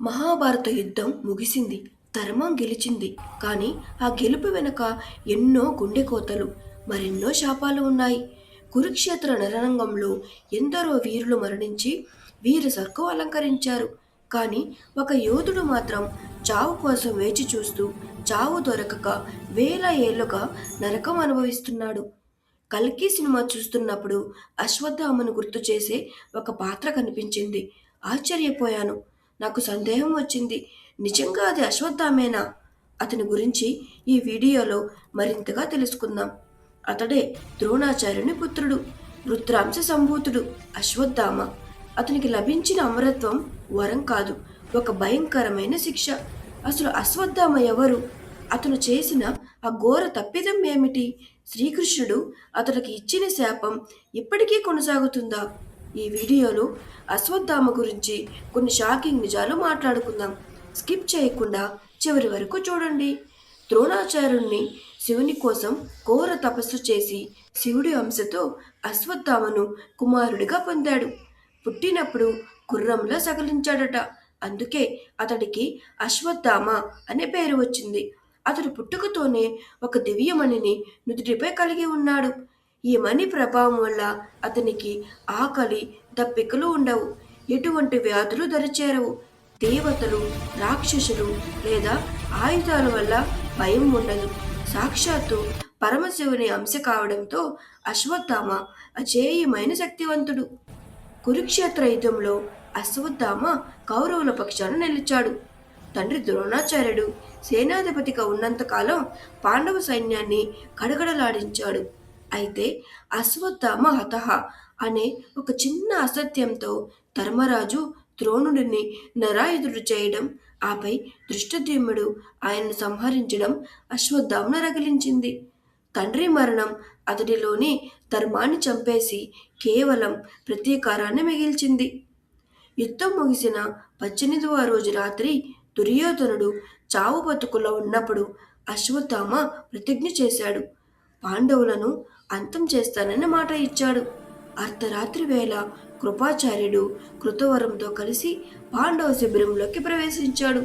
మహాభారత యుద్ధం ముగిసింది. ధర్మం గెలిచింది. కానీ ఆ గెలుపు వెనుక ఎన్నో గుండె కోతలు మరెన్నో శాపాలు ఉన్నాయి. కురుక్షేత్ర నరణంగంలో ఎందరో వీరులు మరణించి వీర సర్కు అలంకరించారు. కానీ ఒక యోధుడు మాత్రం చావు కోసం వేచి చూస్తూ చావు దొరకక వేల ఏళ్ళుగా నరకం అనుభవిస్తున్నాడు. కల్కి సినిమా చూస్తున్నప్పుడు అశ్వత్థామను గుర్తు చేసే ఒక పాత్ర కనిపించింది. ఆశ్చర్యపోయాను. నాకు సందేహం వచ్చింది. నిజంగా అది అశ్వత్థామేనా? అతని గురించి ఈ వీడియోలో మరింతగా తెలుసుకుందాం. అతడే ద్రోణాచార్యుని పుత్రుడు వృత్రాంశ సంభూతుడు అశ్వత్థామ. అతనికి లభించిన అమరత్వం వరం కాదు ఒక భయంకరమైన శిక్ష. అసలు అశ్వత్థామ ఎవరు? అతను చేసిన ఆ ఘోర తప్పిదం ఏమిటి? శ్రీకృష్ణుడు అతనికి ఇచ్చిన శాపం ఇప్పటికీ కొనసాగుతుందా? ఈ వీడియోలో అశ్వత్థామ గురించి కొన్ని షాకింగ్ నిజాలు మాట్లాడుకుందాం. స్కిప్ చేయకుండా చివరి వరకు చూడండి. ద్రోణాచార్యుణ్ణి శివుని కోసం ఘోర తపస్సు చేసి శివుడి అంశతో అశ్వత్థామను కుమారుడిగా పొందాడు. పుట్టినప్పుడు గుర్రంలో సగలించాడట అందుకే అతడికి అశ్వత్థామ అనే పేరు వచ్చింది. అతడు పుట్టుకతోనే ఒక దివ్యమణిని నుదుటిపై కలిగి ఉన్నాడు. ఈ మణి ప్రభావం వల్ల అతనికి ఆకలి దప్పికలు ఉండవు. ఎటువంటి వ్యాధులు దరిచేరవు. దేవతలు రాక్షసులు లేదా ఆయుధాల వల్ల భయం ఉండదు. సాక్షాత్తు పరమశివుని అంశ కావడంతో అశ్వత్థామ అజేయమైన శక్తివంతుడు. కురుక్షేత్ర యుద్ధంలో అశ్వత్థామ కౌరవుల పక్షాన నిలిచాడు. తండ్రి ద్రోణాచార్యుడు సేనాధిపతిగా ఉన్నంతకాలం పాండవ సైన్యాన్ని గడగడలాడించాడు అయితే అశ్వత్థామ హతహ అనే ఒక చిన్న అసత్యంతో ధర్మరాజు ద్రోణుడిని నరాయుధుడు చేయడం ఆపై దృష్టద్యుమ్నుడు ఆయన్ను సంహరించడం అశ్వత్థామను రగిలించింది. తండ్రి మరణం అతడిలోని ధర్మాన్ని చంపేసి కేవలం ప్రతీకారాన్ని మిగిల్చింది. యుద్ధం ముగిసిన పద్దెనిమిదవ రోజు రాత్రి దుర్యోధనుడు చావు బతుకులో ఉన్నప్పుడు అశ్వత్థామ ప్రతిజ్ఞ చేశాడు. పాండవులను అంతం చేస్తానన్న మాట ఇచ్చాడు. అర్ధరాత్రి వేళ కృపాచార్యుడు కృతవరంతో కలిసి పాండవ శిబిరంలోకి ప్రవేశించాడు.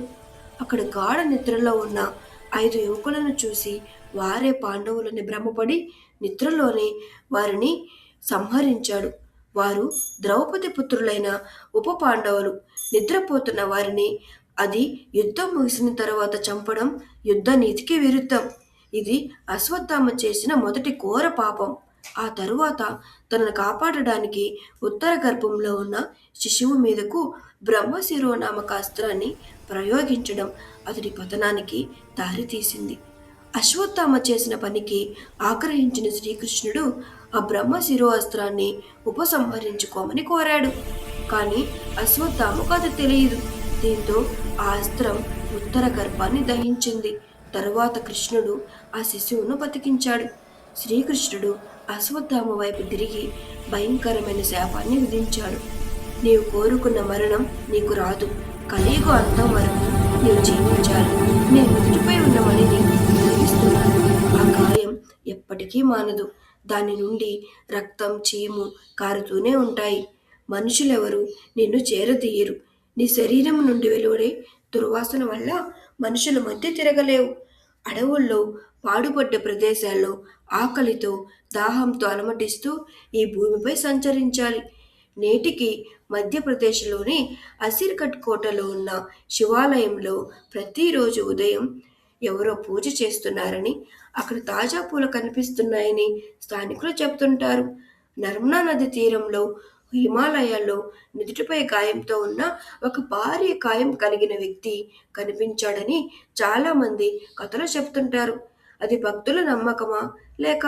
అక్కడ గాఢ నిద్రలో ఉన్న ఐదు యువకులను చూసి వారే పాండవులని భ్రమపడి నిద్రలోనే వారిని సంహరించాడు. వారు ద్రౌపది పుత్రులైన ఉప పాండవులు నిద్రపోతున్న వారిని అది యుద్ధం ముగిసిన తర్వాత చంపడం యుద్ధ నీతికి విరుద్ధం. ఇది అశ్వత్థామ చేసిన మొదటి ఘోర పాపం. ఆ తరువాత తనను కాపాడడానికి ఉత్తర గర్భంలో ఉన్న శిశువు మీదకు బ్రహ్మ శిరోనామక అస్త్రాన్ని ప్రయోగించడం అతడి పతనానికి దారితీసింది. అశ్వత్థామ చేసిన పనికి ఆగ్రహించిన శ్రీకృష్ణుడు ఆ బ్రహ్మశిరో అస్త్రాన్ని ఉపసంహరించుకోమని కోరాడు. కానీ అశ్వత్థామకు అది తెలియదు. దీంతో ఆ అస్త్రం ఉత్తర గర్భాన్ని దహించింది. తరువాత కృష్ణుడు ఆ శిశువును బతికించాడు. శ్రీకృష్ణుడు అశ్వత్థామ వైపు తిరిగి భయంకరమైన శాపాన్ని విధించాడు. నీవు కోరుకున్న మరణం నీకు రాదు. కలియుగ అంతం వరకు నీవు జీవించాలి. నేను నుదుటిపై ఉన్న మణిని తొలగిస్తున్నాను ఆ గాయం ఎప్పటికీ మానదు. దాని నుండి రక్తం చీము కారుతూనే ఉంటాయి. మనుషులెవరు నిన్ను చేరదీయరు. నీ శరీరం నుండి వెలువడే దుర్వాసన వల్ల మనుషుల మధ్య తిరగలేవు. అడవుల్లో పాడుపడ్డ ప్రదేశాల్లో ఆకలితో దాహంతో అలమటిస్తూ ఈ భూమిపై సంచరించాలి. నేటికి మధ్యప్రదేశ్లోని అసిర్కట్ కోటలో ఉన్న శివాలయంలో ప్రతిరోజు ఉదయం ఎవరో పూజ చేస్తున్నారని అక్కడ తాజా పూలు కనిపిస్తున్నాయని స్థానికులు చెప్తుంటారు. నర్మదా నది తీరంలో హిమాలయాల్లో నుదుటిపై గాయంతో ఉన్న ఒక భారీ గాయం కలిగిన వ్యక్తి కనిపించాడని చాలామంది కథలు చెప్తుంటారు అది భక్తుల నమ్మకమా? లేక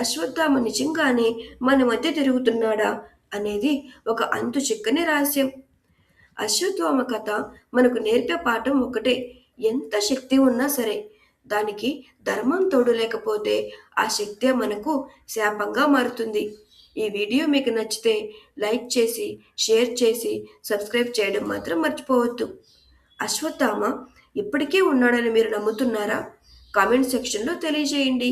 అశ్వత్థామ నిజంగానే మన మధ్య తిరుగుతున్నాడా? అనేది ఒక అంతు చిక్కని రహస్యం. అశ్వత్థామ కథ మనకు నేర్పే పాఠం ఒకటే. ఎంత శక్తి ఉన్నా సరే దానికి ధర్మం తోడు లేకపోతే ఆ శక్తే మనకు శాపంగా మారుతుంది. ఈ వీడియో మీకు నచ్చితే లైక్ చేసి షేర్ చేసి సబ్స్క్రైబ్ చేయడం మాత్రం మర్చిపోవద్దు. అశ్వత్థామ ఇప్పటికీ ఉన్నాడని మీరు నమ్ముతున్నారా? కామెంట్ సెక్షన్లో తెలియజేయండి.